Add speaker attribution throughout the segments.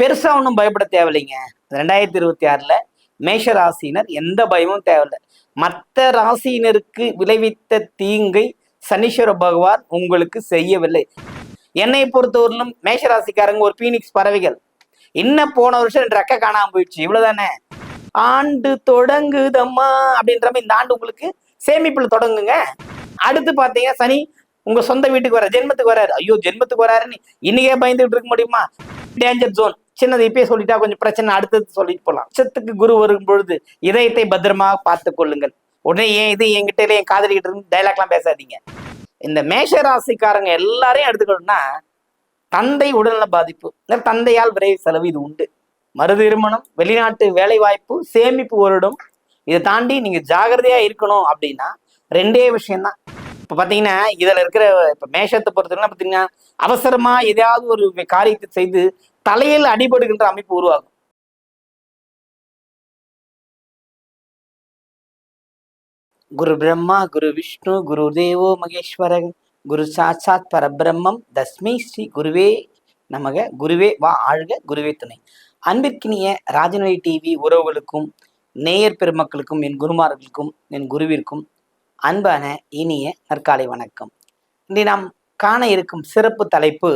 Speaker 1: பெருசா ஒன்றும் பயப்பட தேவையில்லைங்க. ரெண்டாயிரத்தி இருபத்தி ஆறுல மேஷ ராசியினர் எந்த பயமும் தேவையில்லை. மற்ற ராசியினருக்கு விளைவித்த தீங்கை சனீஸ்வர பகவான் உங்களுக்கு செய்யவில்லை. என்னை பொறுத்தவரையிலும் மேஷ ராசிக்காரங்க ஒரு பீனிக்ஸ் பறவைகள். இன்னும் போன வருஷம் ரெண்டு ரெக்க காணாம போயிடுச்சு. இவ்வளவுதானே? ஆண்டு தொடங்குதம்மா அப்படின்ற மாதிரி இந்த ஆண்டு உங்களுக்கு சேமிப்புல தொடங்குங்க. அடுத்து பாத்தீங்கன்னா சனி உங்க சொந்த வீட்டுக்கு வர ஜென்மத்துக்கு வராரு ஐயோ ஜென்மத்துக்கு வராருன்னு இன்னைக்கே பயந்துகிட்டு இருக்க முடியுமா? டேஞ்சர் ஜோன் சின்னது இப்பயே சொல்லிட்டா கொஞ்சம் பிரச்சனை அடுத்தது சொல்லிட்டு போகலாம் உச்சத்துக்கு குரு வரும் பொழுது இதயத்தை பத்திரமா பார்த்து கொள்ளுங்கள். உடனே ஏன் இது என்கிட்ட என் காதலிக்கிட்டு இருந்து டைலாக்லாம் பேசாதீங்க. இந்த மேஷ ராசிக்காரங்க எல்லாரையும் எடுத்துக்கணும்னா தந்தை உடல்நல பாதிப்பு தந்தையால் விரைவு செலவு இது உண்டு. மறு திருமணம் வெளிநாட்டு வேலை வாய்ப்பு சேமிப்பு வருடம் இதை தாண்டி நீங்க ஜாகிரதையா இருக்கணும் அப்படின்னா ரெண்டே விஷயம்தான். இப்ப பாத்தீங்கன்னா இதுல இருக்கிற இப்ப மேஷத்தை பொறுத்தவரை பாத்தீங்கன்னா அவசரமா எதையாவது ஒரு காரியத்தை செய்து தலையில் அடிபடுகின்ற அமைப்பு உருவாகும். குரு பிரம்மா குரு விஷ்ணு குரு தேவோ மகேஸ்வரன் குரு சாட்சாத் பரபிரம்மம் தஸ்மை ஸ்ரீ குருவே நமக குருவே வா ஆழ்க குருவே துணை. அன்பிற்கினிய ராஜநிலை டிவி உறவுகளுக்கும் நேயர் பெருமக்களுக்கும் என் குருமார்களுக்கும் என் குருவிற்கும் அன்பான இனிய நற்காலை வணக்கம். இன்று நாம் காண இருக்கும் சிறப்பு தலைப்பு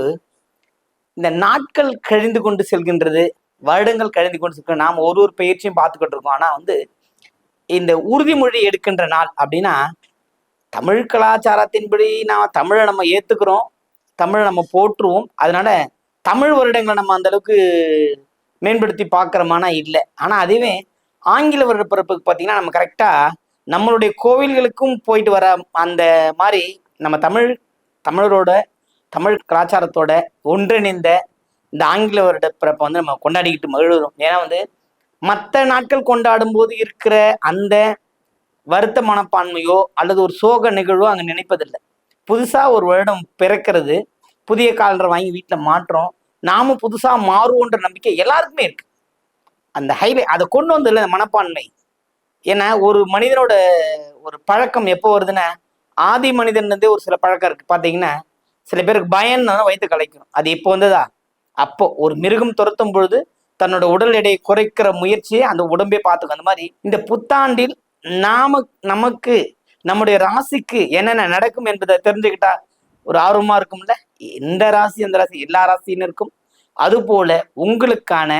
Speaker 1: இந்த நாட்கள் கழிந்து கொண்டு செல்கின்றது வருடங்கள் கழிந்து கொண்டு செல்கிற நாம் ஒரு ஒரு பயிற்சியும் பார்த்துக்கிட்டு இருக்கோம். ஆனால் வந்து இந்த உறுதிமொழி எடுக்கின்ற நாள் அப்படின்னா தமிழ் கலாச்சாரத்தின்படி நாம் தமிழை நம்ம ஏற்றுக்கிறோம் தமிழை நம்ம போற்றுவோம். அதனால தமிழ் வருடங்களை நம்ம அந்த அளவுக்கு மேம்படுத்தி பார்க்குறோமானா இல்லை. ஆனால் அதுவே ஆங்கில வருட பிறப்புக்கு பார்த்தீங்கன்னா நம்ம கரெக்டாக நம்மளுடைய கோவில்களுக்கும் போயிட்டு வர அந்த மாதிரி நம்ம தமிழ் தமிழரோட தமிழ் கலாச்சாரத்தோட ஒன்றிணைந்த இந்த ஆங்கில வருட பிறப்பை வந்து நம்ம கொண்டாடிக்கிட்டு மகிழ்கிறோம். ஏன்னா வந்து மற்ற நாட்கள் கொண்டாடும் போது இருக்கிற அந்த வருத்த மனப்பான்மையோ அல்லது ஒரு சோக நிகழ்வோ அங்கே நினைப்பதில்லை. புதுசாக ஒரு வருடம் பிறக்கிறது புதிய காலரை வாங்கி வீட்டில் மாற்றோம். நாமும் புதுசாக மாறுவோன்ற நம்பிக்கை எல்லாருக்குமே இருக்கு. அந்த ஹைவே அதை கொண்டு வந்ததில்லை மனப்பான்மை. ஏன்னா ஒரு மனிதனோட ஒரு பழக்கம் எப்போ வருதுன்னா ஆதி மனிதன்லேருந்தே ஒரு சில பழக்கம் இருக்கு. பார்த்தீங்கன்னா சில பேருக்கு பயம்னா வயிற்று கலைக்கும் அது இப்போ வந்ததா? அப்போ ஒரு மிருகம் துரத்தும் பொழுது தன்னோட உடல் எடையை குறைக்கிற முயற்சியை அந்த உடம்பே பார்த்துக்கும். அந்த மாதிரி இந்த புத்தாண்டில் நாம நமக்கு நம்முடைய ராசிக்கு என்னென்ன நடக்கும் என்பதை தெரிஞ்சுக்கிட்டா ஒரு ஆர்வமா இருக்கும்ல? எந்த ராசி அந்த ராசி? எல்லா ராசியினருக்கும் அதுபோல உங்களுக்கான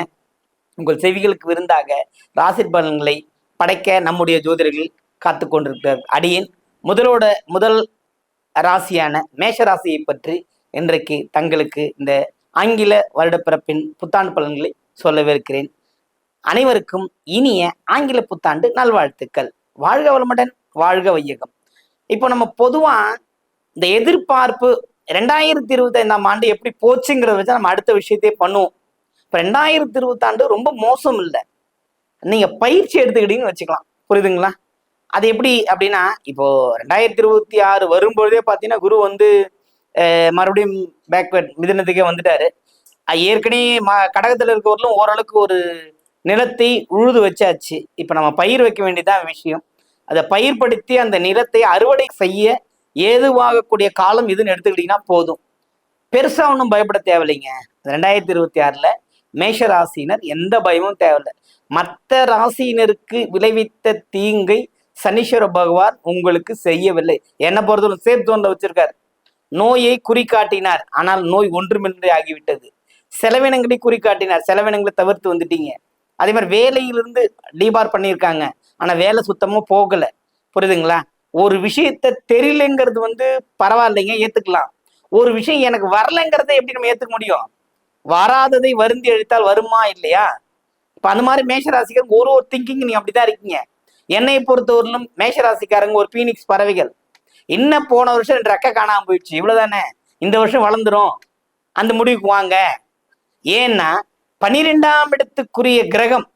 Speaker 1: உங்கள் செவிகளுக்கு விருந்தாக ராசி பலன்களை படைக்க நம்முடைய ஜோதிடர்கள் காத்து கொண்டிருக்கிறார். அடியேன் முதலோட முதல் ராசியான மேஷ ராசியை பற்றி இன்றைக்கு தங்களுக்கு இந்த ஆங்கில வருடப்பிறப்பின் புத்தாண்டு பலன்களை சொல்லவிருக்கிறேன். அனைவருக்கும் இனிய ஆங்கில புத்தாண்டு நல்வாழ்த்துக்கள். வாழ்க வளமுடன் வாழ்க வையகம். இப்போ நம்ம பொதுவா இந்த எதிர்பார்ப்பு ரெண்டாயிரத்தி இருபத்தி ஐந்தாம் ஆண்டு எப்படி போச்சுங்கிறத வச்சு நம்ம அடுத்த விஷயத்தையே பண்ணுவோம். இப்போ ரெண்டாயிரத்தி இருபத்தாண்டு ரொம்ப மோசம் இல்லை நீங்க பயிற்சி எடுத்துக்கிட்டீங்கன்னு வச்சுக்கலாம். புரியுதுங்களா? அது எப்படி அப்படின்னா இப்போ ரெண்டாயிரத்தி இருபத்தி ஆறு வரும்பொழுதே பார்த்தீங்கன்னா குரு வந்து மறுபடியும் பேக்வேர்ட் மிதனத்துக்கே வந்துட்டாரு. ஏற்கனவே ம கடகத்தில் இருக்கவர்களும் ஓரளவுக்கு ஒரு நிலத்தை உழுது வச்சாச்சு. இப்போ நம்ம பயிர் வைக்க வேண்டியதான் விஷயம். அதை பயிர்படுத்தி அந்த நிலத்தை அறுவடை செய்ய ஏதுவாகக்கூடிய காலம் இதுன்னு எடுத்துக்கிட்டிங்கன்னா போதும். பெருசாக ஒன்றும் பயப்பட தேவையில்லைங்க. ரெண்டாயிரத்தி இருபத்தி ஆறில் மேஷ ராசியினர் எந்த பயமும் தேவையில்லை. மற்ற ராசியினருக்கு விளைவித்த தீங்கை சனீஸ்வர பகவான் உங்களுக்கு செய்யவில்லை. என்ன பொறுத்தவரை சேஃப் ஜோன்ல வச்சிருக்காரு. நோயை குறிக்காட்டினார் ஆனால் நோய் ஒன்றுமின்றி ஆகிவிட்டது. செலவினங்களை குறிக்காட்டினார் செலவினங்களை தவிர்த்து வந்துட்டீங்க. அதே மாதிரி வேலையிலிருந்து டீபார் பண்ணியிருக்காங்க. ஆனால் வேலை சுத்தமாக போகலை. புரியுதுங்களா? ஒரு விஷயத்த தெரியலங்கிறது வந்து பரவாயில்லைங்க ஏத்துக்கலாம். ஒரு விஷயம் எனக்கு வரலைங்கிறத எப்படி நம்ம ஏத்துக்க முடியும்? வராததை வருந்தி அழித்தால் வருமா இல்லையா? இப்ப அந்த மாதிரி மேஷராசிக்காரங்க ஒரு ஒரு திங்கிங் நீங்க அப்படித்தான் இருக்கீங்க. என்னை பொறுத்தவரையிலும் மேஷராசிக்காரங்க ஒரு பீனிக்ஸ் பறவைகள். இன்னும் போன வருஷம் ரெண்டு ரெக்க காணாம போயிடுச்சு. இவ்வளவுதானே? இந்த வருஷம் வளர்ந்துரும். அந்த முடிவுக்கு வாங்க. ஏன்னா பனிரெண்டாம் இடத்துக்குரிய கிரகம்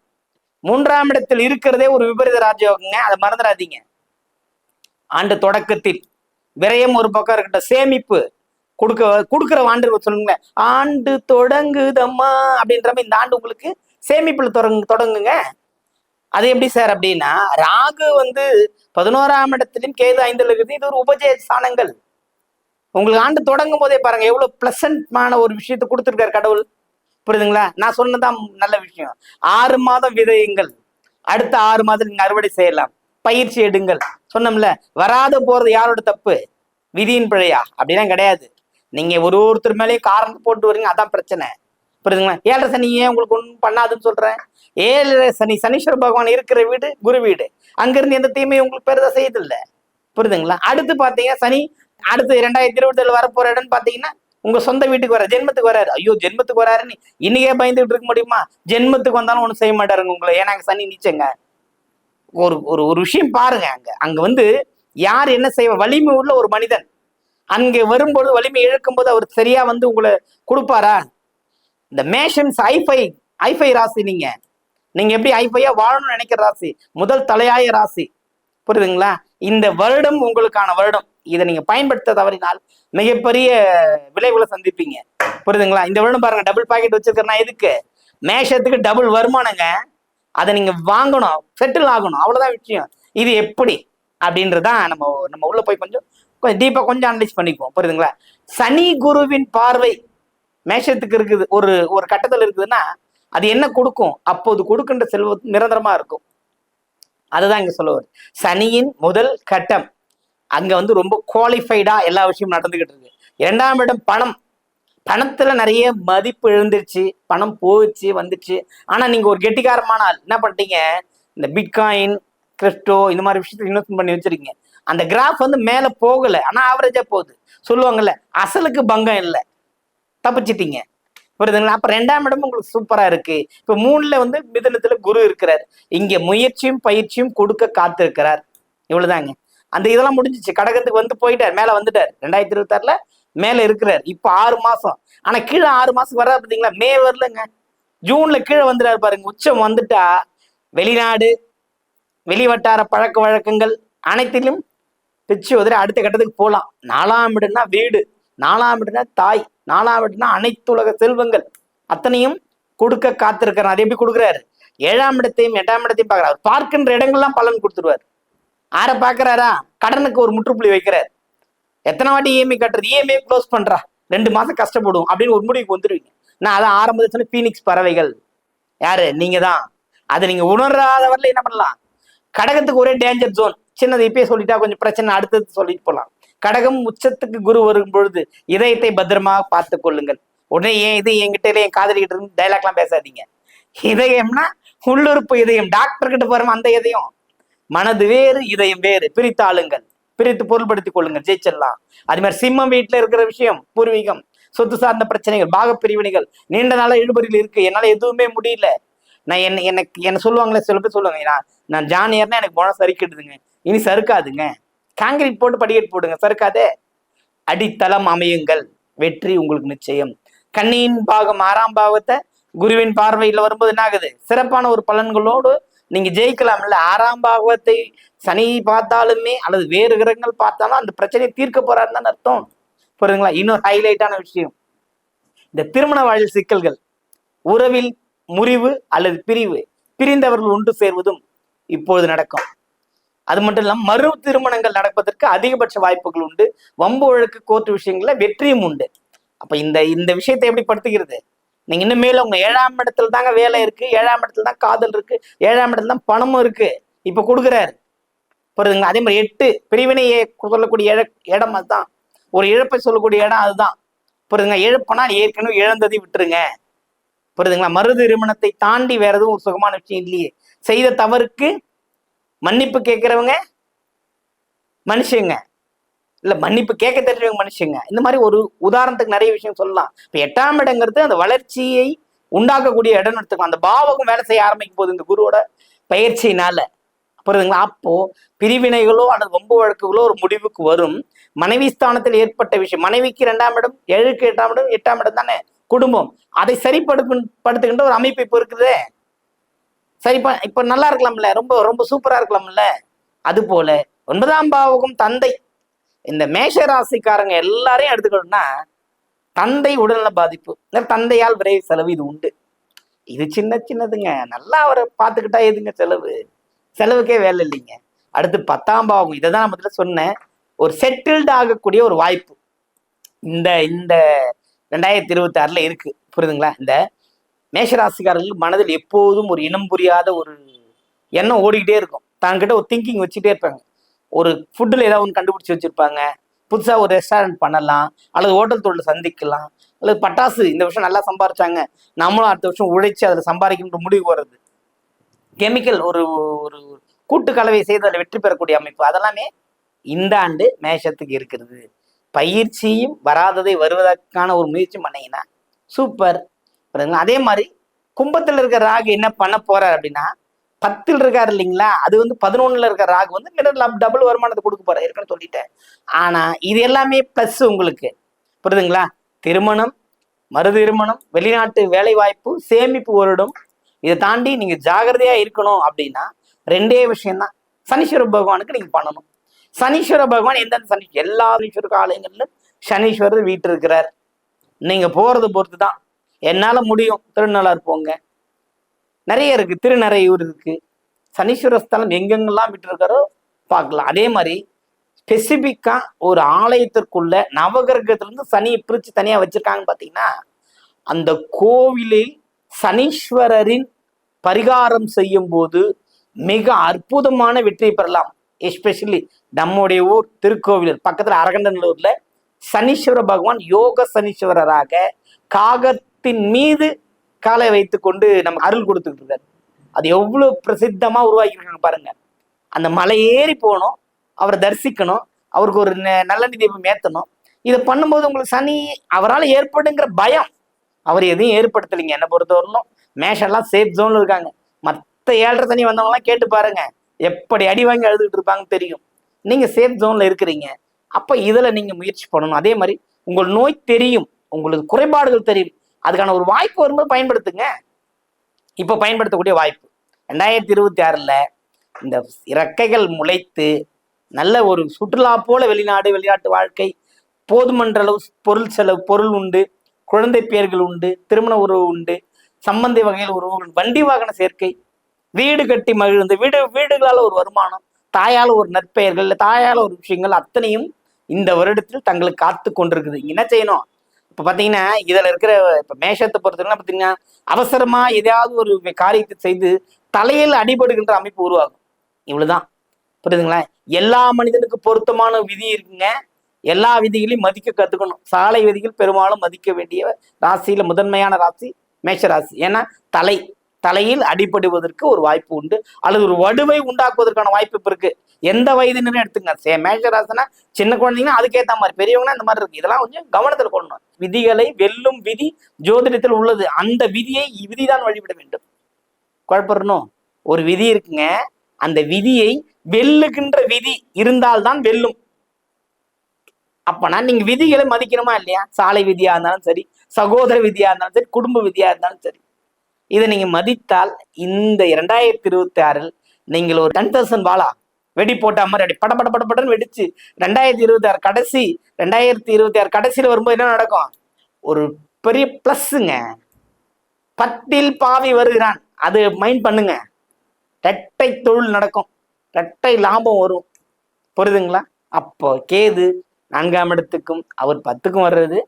Speaker 1: மூன்றாம் இடத்தில் இருக்கிறதே ஒரு விபரீத ராஜயோகங்க. அதை மறந்துடாதீங்க. ஆண்டு தொடக்கத்தில் விரயம் ஒரு பக்கம் இருக்கட்டும். சேமிப்பு கொடுக்க கொடுக்குற ஆண்டு சொல்லுங்களேன். ஆண்டு தொடங்குதம்மா அப்படின்ற மாதிரி இந்த ஆண்டு உங்களுக்கு சேமிப்பில் தொடங்கு தொடங்குங்க. அது எப்படி சார் அப்படின்னா ராகு வந்து பதினோராம் இடத்துலையும் கேது ஐந்துல இருக்குது. இது ஒரு உபஜய ஸ்தானங்கள் உங்களுக்கு ஆண்டு தொடங்கும் போதே பாருங்க எவ்வளோ பிளசன்ட்மான ஒரு விஷயத்தை கொடுத்துருக்காரு கடவுள். புரியுதுங்களா? நான் சொன்னதான் நல்ல விஷயம். ஆறு மாதம் விதையுங்கள். அடுத்த ஆறு மாதம் நீங்கள் அறுவடை செய்யலாம். பயிற்சி எடுங்கள். சொன்னோம்ல வராத போறது யாரோட தப்பு? விதியின் பிழையா? அப்படிலாம் கிடையாது. நீங்க ஒரு ஒருத்தர் மேலேயும் காரணம் போட்டு வரீங்க அதான் பிரச்சனை. புரியுதுங்களா? ஏழரை சனி ஏன் உங்களுக்கு ஒன்றும் பண்ணாதுன்னு சொல்றேன்? ஏழரை சனி சனீஸ்வர பகவான் இருக்கிற வீடு குரு வீடு. அங்கேருந்து எந்த தீமையும் உங்களுக்கு பெருதாக செய்யதில்லை புரியுதுங்களா? அடுத்து பாத்தீங்கன்னா சனி அடுத்து ரெண்டாயிரத்தி இருபத்தி ஏழு வரப்போகிற இடம்னு பாத்தீங்கன்னா உங்க சொந்த வீட்டுக்கு வர ஜென்மத்துக்கு வராரு. ஐயோ ஜென்மத்துக்கு வராருன்னு இன்னைக்கே பயந்துகிட்டு இருக்க முடியுமா? ஜென்மத்துக்கு வந்தாலும் ஒன்றும் செய்ய மாட்டாருங்க உங்களை. ஏன்னா சனி நீச்சங்க. ஒரு ஒரு ஒரு விஷயம் பாருங்க அங்க. அங்க வந்து யார் என்ன செய்வ? வலிமை உள்ள ஒரு மனிதன். அங்கே வரும்போது வலிமை இழக்கும்போது அவர் சரியா வந்து உங்களை கொடுப்பாரா? இந்த மேஷன்ஸ் ஐஃபை ஐஃபை ராசி நீங்க. நீங்க எப்படி ஐஃபையா வாழணும்னு நினைக்கிற ராசி? முதல் தலையாய ராசி. புரியுதுங்களா? இந்த வருடம் உங்களுக்கான வருடம். இதை நீங்க பயன்படுத்த தவறினால் மிகப்பெரிய விளைவுகளை சந்திப்பீங்க. புரியுதுங்களா? இந்த வருடம் பாருங்க டபுள் பாக்கெட் வச்சிருக்கிறேன்னா எதுக்கு? மேஷத்துக்கு டபுள் வருமானங்க. அதை நீங்க வாங்கணும் செட்டில் ஆகணும். அவ்வளவுதான் விஷயம். இது எப்படி? அப்படின்றதான் நம்ம நம்ம உள்ள போய் கொஞ்சம் கொஞ்சம் டீப்பா கொஞ்சம் அனலைஸ் பண்ணிக்குவோம். புரியுதுங்களா? சனி குருவின் பார்வை. மேஷத்துக்கு இருக்குது ஒரு ஒரு கட்டத்தில் இருக்குதுன்னா அது என்ன கொடுக்கும்? அப்போது கொடுக்கின்ற செல்வம் நிரந்தரமா இருக்கும். அதுதான் இங்க சொல்லுவார் சனியின் முதல் கட்டம். அங்க வந்து ரொம்ப குவாலிஃபைடா எல்லா விஷயமும் நடந்துகிட்டு இருக்கு. இரண்டாம் இடம் பணம். பணத்துல நிறைய மதிப்பு எழுந்துருச்சு பணம் போயிடுச்சு வந்துச்சு. ஆனா நீங்க ஒரு கெட்டிக்காரமான ஆள். என்ன பண்ணிட்டீங்க? இந்த பிட்காயின் கிரிப்டோ இந்த மாதிரி விஷயத்துல இன்வெஸ்ட் பண்ணி வச்சிருக்கீங்க. அந்த கிராஃப் வந்து மேல போகல. ஆனா ஆவரேஜா போகுது. சொல்லுவாங்கல்ல அசலுக்கு பங்கம் இல்லை. தப்பிச்சிட்டீங்க. புரியுதுங்களா? அப்ப ரெண்டாம் இடம் உங்களுக்கு சூப்பரா இருக்கு. இப்ப மூணுல வந்து மிதனத்துல குரு இருக்கிறார். இங்க முயற்சியும் பயிற்சியும் கொடுக்க காத்திருக்கிறார். இவ்வளவுதாங்க. அந்த இதெல்லாம் முடிஞ்சிச்சு. கடகத்துக்கு வந்து போயிட்டார். மேல வந்துட்டார். ரெண்டாயிரத்தி இருபத்தி ஆறுல மேல இருக்கிறார். இப்ப ஆறு மாசம். ஆனா கீழே ஆறு மாசம் வர்றாரு பாத்தீங்களா? மே வரலங்க. ஜூன்ல கீழே வந்துடாரு பாருங்க. உச்சம் வந்துட்டா வெளிநாடு வெளிவட்டார பழக்க வழக்கங்கள் அனைத்திலும் பிச்சு உதிரி அடுத்த கட்டத்துக்கு போகலாம் நாலாம் இடம்னா வீடு. நாலாம் இடம்னா தாய் நாலாம் இடம்னா அனைத்து உலக செல்வங்கள் அத்தனையும் கொடுக்க காத்திருக்கிறார். அது எப்படி கொடுக்குறாரு? ஏழாம் இடத்தையும் எட்டாம் இடத்தையும் பார்க்குறாரு. பார்க்கின்ற இடங்கள்லாம் பலன் கொடுத்துருவார் ஆரை பார்க்குறாரா? கடனுக்கு ஒரு முற்றுப்புள்ளி வைக்கிறார். எத்தனை வாட்டி இஎம்ஐ கட்டுறது? இஎம்ஐ க்ளோஸ் பண்றா. ரெண்டு மாதம் கஷ்டப்படும் அப்படின்னு ஒரு முடிவுக்கு வந்துடுவீங்க நான் அதான் ஆரம்பத்தில் சொன்ன பீனிக்ஸ் பறவைகள். யாரு? நீங்கள் தான் அதை நீங்க உணராத வரல என்ன பண்ணலாம்? கடகத்துக்கு ஒரே டேஞ்சர் ஜோன் சின்னது இப்பயே சொல்லிட்டா கொஞ்சம் பிரச்சனை அடுத்தது சொல்லிட்டு போகலாம் கடகம் உச்சத்துக்கு குரு வரும் பொழுது இதயத்தை பத்திரமாக பார்த்து கொள்ளுங்கள். உடனே ஏன் இது என்கிட்ட என் காதலிக்கிட்ட இருந்து டைலாக்லாம் பேசாதீங்க. இதயம்னா உள்ளுறுப்பு இதயம் டாக்டர் கிட்ட போறோம் அந்த இதயம். மனது வேறு இதயம் வேறு. பிரித்தாளுங்கள் பிரித்து பொருள்படுத்திக் கொள்ளுங்கள் ஜெயிச்சிடலாம். அது மாதிரி சிம்மம் வீட்டுல இருக்கிற விஷயம் பூர்வீகம் சொத்து சார்ந்த பிரச்சனைகள் பாக பிரிவினைகள் நீண்ட நாளாக இழுபறியில் இருக்கு. என்னால எதுவுமே முடியல. நான் என்ன எனக்கு என்ன சொல்லுவாங்களே சில பேர் சொல்லுவாங்க நான் நான் ஜானியர்னா எனக்கு முழம் சறுக்கிடுதுங்க இனி சறுக்காதுங்க. காங்கிரீட் போட்டு படிக்கட்டு போடுங்க. சறுக்காதே அடித்தளம் அமையுங்கள். வெற்றி உங்களுக்கு நிச்சயம். கண்ணியின் பாகம் ஆறாம் பாவத்தை குருவின் பார்வையில் வரும்போது என்ன ஆகுது சிறப்பான ஒரு பலன்களோடு நீங்க ஜெயிக்கலாம்ல. ஆறாம் பாகவத்தை சனி பார்த்தாலுமே அல்லது வேறு கிரகங்கள் பார்த்தாலும் அந்த பிரச்சனையை தீர்க்க போறாருன்னு தான் அர்த்தம். புரியுதுங்களா? இன்னொரு ஹைலைட்டான விஷயம். இந்த திருமண வாழ்வில் சிக்கல்கள். உறவில் முறிவு அல்லது பிரிவு. பிரிந்தவர்கள் ஒன்று சேர்வதும் இப்பொழுது நடக்கும். அது மட்டும் இல்லாமல் மறு திருமணங்கள் நடப்பதற்கு அதிகபட்ச வாய்ப்புகள் உண்டு. வம்பு வழக்கு கோர்ட்டு விஷயங்கள்ல வெற்றியும் உண்டு. அப்ப இந்த இந்த விஷயத்தை எப்படி படுத்துகிறது? நீங்க இன்னும் மேல உங்க ஏழாம் இடத்துல தாங்க வேலை இருக்கு. ஏழாம் இடத்துல தான் காதல் இருக்கு. ஏழாம் இடத்துல தான் பணமும் இருக்கு. இப்ப கொடுக்குறாரு. புரியுதுங்களா? அதே மாதிரி எட்டு பிரிவினையை சொல்லக்கூடிய இழ இடம் அதுதான். ஒரு இழப்பை சொல்லக்கூடிய இடம் அதுதான். புரியுதுங்க இழப்புனா ஏற்கனவே இழந்ததை விட்டுருங்க. புரியுதுங்களா? மருது திருமணத்தை தாண்டி வேற எதுவும் ஒரு சுகமான விஷயம் இல்லையே. செய்த தவறுக்கு மன்னிப்பு கேட்குறவங்க மனுஷங்க. இல்ல மன்னிப்பு கேட்க தெரிஞ்சவங்க மனுஷங்க. இந்த மாதிரி ஒரு உதாரணத்துக்கு நிறைய விஷயம் சொல்லலாம். இப்ப எட்டாம் இடங்கிறது அந்த வளர்ச்சியை உண்டாக்கக்கூடிய இடம்னு எடுத்துக்கலாம். அந்த பாவகம் வேலை செய்ய ஆரம்பிக்கும் போது இந்த குருவோட பயிற்சியினால. புரியுதுங்களா அப்போ பிரிவினைகளோ அல்லது வம்பு வழக்குகளோ ஒரு முடிவுக்கு வரும். மனைவி ஸ்தானத்தில் ஏற்பட்ட விஷயம். மனைவிக்கு இரண்டாம் இடம் ஏழுக்கு எட்டாம் இடம் எட்டாம் இடம் தானே? குடும்பம். அதை சரிப்படுத்து படுத்துக்கின்ற ஒரு அமைப்பு இப்போ இருக்குதே. சரி இப்ப நல்லா இருக்கலாம்ல. ரொம்ப ரொம்ப சூப்பரா இருக்கலாம்ல. அது போல ஒன்பதாம் பாவகம் தந்தை. இந்த மேஷ ராசிக்காரங்க எல்லாரையும் எடுத்துக்கணும்னா தந்தை உடல்நல பாதிப்பு. இந்த தந்தையால் விரைவு செலவு இது உண்டு. இது சின்ன சின்னதுங்க. நல்லா அவரை பார்த்துக்கிட்டா எதுங்க செலவு? செலவுக்கே வேலை இல்லைங்க. அடுத்து பத்தாம் பாவம் இதை தான் நான் முதல்ல சொன்னேன். ஒரு செட்டில்டு ஆகக்கூடிய ஒரு வாய்ப்பு. இந்த இந்த ரெண்டாயிரத்தி இருபத்தி ஆறுல இருக்கு. புரியுதுங்களா? இந்த மேஷராசிக்காரர்கள் மனதில் எப்போதும் ஒரு இனம் புரியாத ஒரு எண்ணம் ஓடிக்கிட்டே இருக்கும். தான்கிட்ட ஒரு திங்கிங் வச்சுட்டே இருப்பாங்க. ஒரு ஃபுட்டில் ஏதாவது ஒன்று கண்டுபிடிச்சி வச்சிருப்பாங்க. புதுசாக ஒரு ரெஸ்டாரண்ட் பண்ணலாம். அல்லது ஹோட்டல் தொழில் சந்திக்கலாம். அல்லது பட்டாசு இந்த வருஷம் நல்லா சம்பாரிச்சாங்க. நம்மளும் அடுத்த வருஷம் உழைச்சி அதில் சம்பாதிக்கணுன்ற முடிவு வர்றது. கெமிக்கல் ஒரு ஒரு கூட்டு கலவை செய்து அதில் வெற்றி பெறக்கூடிய அமைப்பு. அதெல்லாமே இந்த ஆண்டு மேஷத்துக்கு இருக்கிறது. பயிற்சியும் வராததை வருவதற்கான ஒரு முயற்சி பண்ணீங்கன்னா சூப்பர் புரியுதுங்களா அதே மாதிரி கும்பத்தில் இருக்கிற ராகு என்ன பண்ண போறார் அப்படின்னா பத்தில் இருக்காரு இல்லைங்களா? அது வந்து பதினொன்னுல இருக்கிற ராகு வந்து மிடல் டபுள் வருமானத்தை கொடுக்க போறாரு ஏற்கனவே சொல்லிட்டேன். ஆனா இது எல்லாமே பிளஸ் உங்களுக்கு. புரியுதுங்களா? திருமணம் மறு திருமணம் வெளிநாட்டு வேலை வாய்ப்பு சேமிப்பு வருடம் இதை தாண்டி நீங்க ஜாகிரதையா இருக்கணும் அப்படின்னா ரெண்டே விஷயம்தான். சனீஸ்வர பகவானுக்கு நீங்க பண்ணணும். சனீஸ்வர பகவான் எந்தெந்த சனி? எல்லா சனீஸ்வர காலங்களிலும் சனீஸ்வரர் வீட்டு இருக்கிறார். நீங்க போறதை பொறுத்து தான் என்னால முடியும். திருநள்ளார் போங்க. நிறைய இருக்கு. திருநறையூர் இருக்கு. சனீஸ்வர ஸ்தலம் எங்கெங்கெல்லாம் விட்டுருக்காரோ பார்க்கலாம். அதே மாதிரி ஸ்பெசிஃபிக்காக ஒரு ஆலயத்திற்குள்ள நவகிரகத்திலேருந்து சனியை பிரித்து தனியாக வச்சுருக்காங்கன்னு பார்த்தீங்கன்னா அந்த கோவிலில் சனீஸ்வரரின் பரிகாரம் செய்யும் போது மிக அற்புதமான வெற்றியை பெறலாம். எஸ்பெஷலி நம்முடைய ஊர் திருக்கோவில் பக்கத்தில் அரகண்டநல்லூரில் சனீஸ்வர பகவான் யோக சனீஸ்வரராக காகத்தின் மீது காலை வைத்து கொண்டு நமக்கு அருள் கொடுத்துக்கிட்டு இருக்காரு. அது எவ்வளவு பிரசித்தமா உருவாக்கியிருக்காங்க பாருங்க. அந்த மலை ஏறி போகணும் அவரை தரிசிக்கணும் அவருக்கு ஒரு நல்ல தீபம் ஏத்தணும். இதை பண்ணும்போது உங்களுக்கு சனி அவரால் ஏற்படுங்கிற பயம் அவர் எதையும் ஏற்படுத்தலைங்க. என்னை பொறுத்தவரையிலும் மேஷெல்லாம் சேஃப் ஜோன்ல இருக்காங்க. மற்ற ஏழரை சனி வந்தவங்கலாம் கேட்டு பாருங்க. எப்படி அடி வாங்கி அழுதுகிட்டு இருப்பாங்கன்னு தெரியும். நீங்க சேஃப் ஜோன்ல இருக்கிறீங்க. அப்ப இதுல நீங்க முயற்சி பண்ணணும். அதே மாதிரி உங்கள் நோய் தெரியும். உங்களுக்கு குறைபாடுகள் தெரியும். அதுக்கான ஒரு வாய்ப்பு வரும்போது பயன்படுத்துங்க. இப்போ பயன்படுத்தக்கூடிய வாய்ப்பு. ரெண்டாயிரத்தி இருபத்தி ஆறில் இந்த இறக்கைகள் முளைத்து நல்ல ஒரு சுற்றுலா போல வெளிநாடு வெளிநாட்டு வாழ்க்கை போதுமன்ற அளவு பொருள் செலவு பொருள் உண்டு குழந்தை பெயர்கள் உண்டு திருமண உறவு உண்டு சம்பந்தி வகையில் உறவு வண்டி வாகன சேர்க்கை வீடு கட்டி மகிழ்ந்து வீடு வீடுகளால் ஒரு வருமானம் தாயால் ஒரு நற்பெயர்கள் இல்லை தாயால் ஒரு விஷயங்கள் அத்தனையும் இந்த வருடத்தில் தங்களுக்கு காத்து கொண்டிருக்குது. என்ன செய்யணும்? இப்ப பாத்தீங்கன்னா இதுல இருக்கிற இப்ப மேஷத்தை பொறுத்தவரைக்கும் பாத்தீங்கன்னா அவசரமா எதையாவது ஒரு காரியத்தை செய்து தலையில் அடிபடுகின்ற அமைப்பு உருவாகும். இவ்வளவுதான். புரியுதுங்களா? எல்லா மனிதனுக்கு பொருத்தமான விதி இருக்குங்க. எல்லா விதிகளையும் மதிக்க கத்துக்கணும். சாலை விதிகள் பெரும்பாலும் மதிக்க வேண்டிய ராசியில முதன்மையான ராசி மேஷ ராசி. ஏன்னா தலை. தலையில் அடிபடுவதற்கு ஒரு வாய்ப்பு உண்டு. அல்லது ஒரு வடுவை உண்டாக்குவதற்கான வாய்ப்பு இப்ப இருக்கு. எந்த வயதினரும் எடுத்துங்க. சே மேஷ ராசினா சின்ன குழந்தைங்கன்னா அதுக்கேத்த மாதிரி பெரியவங்கன்னா இந்த மாதிரி இருக்கு. இதெல்லாம் கொஞ்சம் கவனத்தில் கொள்ளணும். விதிகளை வெல்லும் விதி ஜோதிடத்தில் உள்ளது. அந்த விதியை விதிதான் வழிபட வேண்டும். குழப்பறணும். ஒரு விதி இருக்குங்க. அந்த விதியை வெல்லுகின்ற விதி இருந்தால்தான் வெல்லும். அப்பனா நீங்க விதிகளை மதிக்கணுமா இல்லையா? சாலை விதியா இருந்தாலும் சரி சகோதர விதியா இருந்தாலும் சரி குடும்ப விதியா இருந்தாலும் சரி. இதை நீங்க மதித்தால் இந்த இரண்டாயிரத்தி இருபத்தி ஆறில் நீங்கள் ஒரு டென் தௌசண்ட் வாழா வெடி போட்ட மாதிரி அப்படி பட பட பட படன்னு வெடிச்சு. ரெண்டாயிரத்தி இருபத்தி ஆறு கடைசி ரெண்டாயிரத்தி இருபத்தி ஆறு கடைசியில் வரும்போது என்ன நடக்கும்? ஒரு பெரிய பிளஸ்ஸுங்க பத்தில் பாவி வருகிறான். அது மைண்ட் பண்ணுங்க. ரெட்டை தொழில் நடக்கும். ரெட்டை லாபம் வரும். புரியுதுங்களா? அப்போ கேது நான்காம் இடத்துக்கும் அவர் பத்துக்கும் வர்றது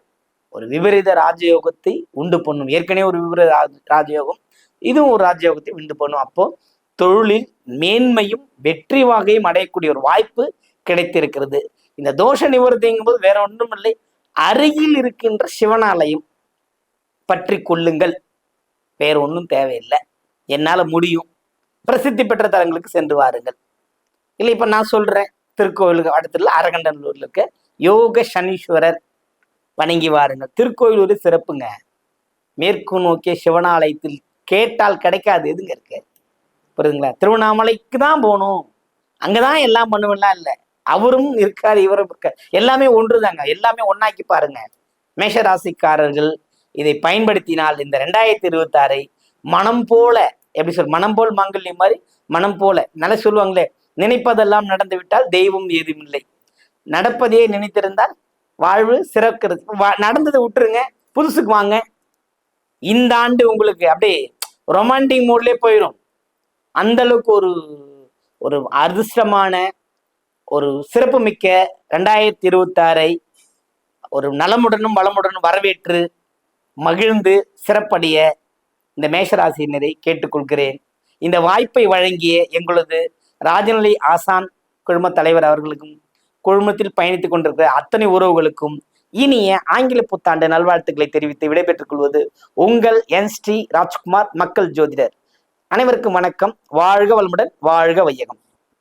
Speaker 1: ஒரு விபரீத ராஜயோகத்தை உண்டு பண்ணும். ஏற்கனவே ஒரு விபரீத ராஜ- ராஜயோகம் இதுவும் ஒரு ராஜயோகத்தை உண்டு பண்ணும். அப்போ தொழிலில் மேன்மையும் வெற்றி வகையும் அடையக்கூடிய ஒரு வாய்ப்பு கிடைத்திருக்கிறது. இந்த தோஷ நிவர்த்திங்கும் போது வேற ஒன்றும் இல்லை. அருகில் இருக்கின்ற சிவனாலயம் பற்றி கொள்ளுங்கள். வேற ஒன்றும் தேவையில்லை. என்னால் முடியும். பிரசித்தி பெற்ற தலங்களுக்கு சென்று வாருங்கள். இல்லை இப்போ நான் சொல்கிறேன் திருக்கோவிலுக்கு அடுத்துல அரகண்டனூரில் இருக்க யோக சனீஸ்வரர் வணங்கி வாருங்கள். திருக்கோவில் சிறப்புங்க. மேற்கு நோக்கிய சிவனாலயத்தில் கேட்டால் கிடைக்காது. எதுங்க இருக்கு? புரியுதுங்களா? திருவண்ணாமலைக்கு தான் போகணும். அங்கதான் எல்லாம் பண்ணுவேன்லாம் இல்லை. அவரும் இருக்கார் இவரும் இருக்கார் எல்லாமே ஒன்றுதாங்க. எல்லாமே ஒன்றாக்கி பாருங்க. மேஷராசிக்காரர்கள் இதை பயன்படுத்தினால் இந்த ரெண்டாயிரத்தி இருபத்தாறை மனம் போல எப்படி சொல் மனம் போல் மாங்கல்யம் மாதிரி மனம் போல. நல்லா சொல்லுவாங்களே நினைப்பதெல்லாம் நடந்து விட்டால் தெய்வம் ஏதும் இல்லை. நடப்பதையே நினைத்திருந்தால் வாழ்வு சிறக்கிறது. வா- நடந்ததை விட்டுருங்க புதுசுக்கு வாங்க. இந்த ஆண்டு உங்களுக்கு அப்படியே ரொமான்டிக் மோட்லயே போயிடும் அந்த அளவுக்கு ஒரு ஒரு அதிர்ஷ்டமான ஒரு சிறப்புமிக்க ரெண்டாயிரத்தி இருபத்தாறை ஒரு நலமுடனும் வளமுடனும் வரவேற்று மகிழ்ந்து சிறப்படைய இந்த மேஷராசினரை கேட்டுக்கொள்கிறேன். இந்த வாய்ப்பை வழங்கிய எங்களது ராஜநிலை ஆசான் குழும தலைவர் அவர்களுக்கும் குழுமத்தில் பயணித்துக் கொண்டிருக்கிற அத்தனை உறவுகளுக்கும் இனிய ஆங்கில புத்தாண்டு நல்வாழ்த்துக்களை தெரிவித்து விடைபெற்றுக் கொள்வது உங்கள் என் ஸ்ரீ ராஜ்குமார் மக்கள் ஜோதிடர். அனைவருக்கும் வணக்கம். வாழ்க வளமுடன் வாழ்க வையகம்.